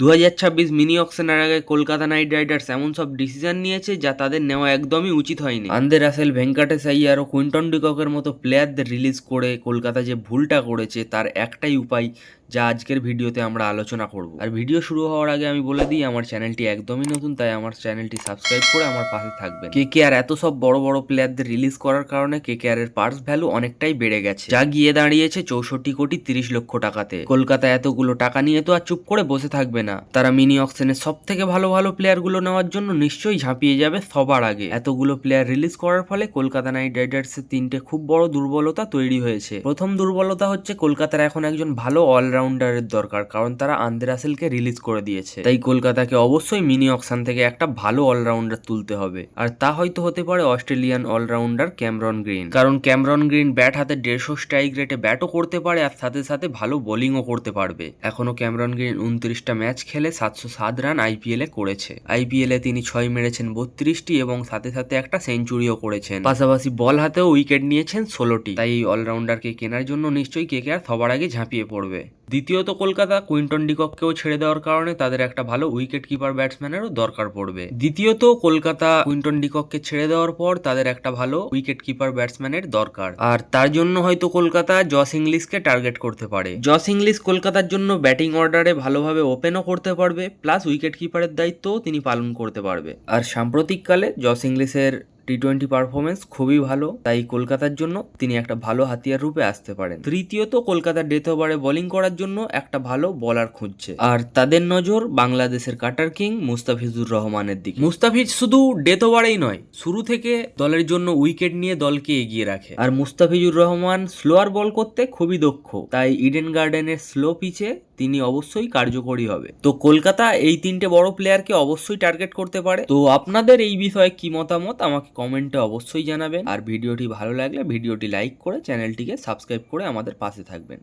দু ছাব্বিশ মিনি অকশনের আগে কলকাতা নাইট রাইডার্স এমন সব ডিসিশন নিয়েছে যা তাদের নেওয়া একদমই উচিত হয়নি। আন্দে রাসেল, ভেঙ্কাটেশ আইয়ার ও কুইন্টন ডিককের মতো প্লেয়ারদের রিলিজ করে কলকাতা যে ভুলটা করেছে তার একটাই উপায় যা আজকের ভিডিওতে আমরা আলোচনা করব। আর ভিডিও শুরু হওয়ার আগে আমি বলে দিই, আমার চ্যানেলটি একদমই নতুন, তাই আমার চ্যানেলটি সাবস্ক্রাইব করে আমার পাশে থাকবেন। কে কে আর এত সব বড় বড় প্লেয়ারদের রিলিজ করার কারণে কে কে আর এর পার্স ভ্যালু অনেকটাই বেড়ে গেছে। যা গিয়ে দাঁড়িয়েছে চৌষট্টি কোটি তিরিশ লক্ষ টাকাতে। কলকাতা এতগুলো টাকা নিয়ে তো আর চুপ করে বসে থাকবে না। তারা মিনি অকশনের সব থেকে ভালো ভালো প্লেয়ারগুলো নেওয়ার জন্য নিশ্চয়ই ঝাঁপিয়ে যাবে সবার আগে। এতগুলো প্লেয়ার রিলিজ করার ফলে কলকাতা নাইট রাইডার্সের তিনটে খুব বড় দুর্বলতা তৈরি হয়েছে। প্রথম দুর্বলতা হচ্ছে কলকাতার এখন একজন ভালো অলরাউন্ডারের দরকার, কারণ তারা আন্দে রাসেলকে রিলিজ করে দিয়েছে। তাই কলকাতাকে অবশ্যই মিনি অকশন থেকে একটা ভালো অলরাউন্ডার তুলতে হবে। আর তা হয়তো হতে পারে অস্ট্রেলিয়ান অলরাউন্ডার ক্যামরন গ্রিন। কারণ ক্যামরন গ্রিন ব্যাট হাতে দেড়শো স্ট্রাইক রেটে ব্যাটও করতে পারে, আর সাথে সাথে ভালো বোলিংও করতে পারবে। এখনও ক্যামরন গ্রিন উনত্রিশটা ম্যাচ খেলে সাতশো সাত রান আইপিএল করেছে। আইপিএল তিনি ছয় মেরেছেন বত্রিশটি এবং সাথে সাথে একটা সেঞ্চুরিও করেছেন। পাশাপাশি বল হাতেও উইকেট নিয়েছেন ষোলোটি। তাই এই অলরাউন্ডারকে কেনার জন্য নিশ্চয়ই কে কে আর সবার আগে ঝাঁপিয়ে পড়বে। দ্বিতীয়ত, কলকাতা কুইন্টন ডিকককেও ছেড়ে দেওয়ার কারণে তাদের একটা ভালো উইকেট কিপার ব্যাটসম্যানেরও দরকার পড়বে। দ্বিতীয়ত, কলকাতা কুইন্টন ডিকককে ছেড়ে দেওয়ার পর তাদের একটা ভালো উইকেট কিপার ব্যাটসম্যানের দরকার। আর তার জন্য হয়তো কলকাতা জস ইংলিশকে টার্গেট করতে পারে। জস ইংলিশ কলকাতার জন্য ব্যাটিং অর্ডারে ভালোভাবে ওপেনও করতে পারবে, প্লাস উইকেট কিপারের দায়িত্বও তিনি পালন করতে পারবে। আর সাম্প্রতিককালে জস ইংলিশের টি টোয়েন্টি পারফরমেন্স খুবই ভালো। তাই কলকাতার জন্য তিনি একটা ভালো হাতিয়ার রূপে আসতে পারেন। তৃতীয়ত কলকাতার ডেথ ওভারে বোলিং করার জন্য একটা ভালো বলার খুঁজছে। আর তাদের নজর বাংলাদেশের কাটার কিং মুস্তাফিজুর রহমানের দিকে। মুস্তাফিজ শুধু ডেথ ওভারেই নয়, শুরু থেকে দলের জন্য উইকেট নিয়ে দলকে এগিয়ে রাখে। আর মুস্তাফিজুর রহমান স্লোয়ার বল করতে খুবই দক্ষ। তাই ইডেন গার্ডেনের স্লো পিচে তিনি অবশ্যই কার্যকরী হবে। তো কলকাতা এই তিনটে বড় প্লেয়ারকে অবশ্যই টার্গেট করতে পারে। তো আপনাদের এই বিষয়ে কি মতামত আমাকে কমেন্টে অবশ্যই জানাবেন। আর ভিডিওটি ভালো লাগলে ভিডিওটি লাইক করে চ্যানেলটিকে সাবস্ক্রাইব করে আমাদের পাশে থাকবেন।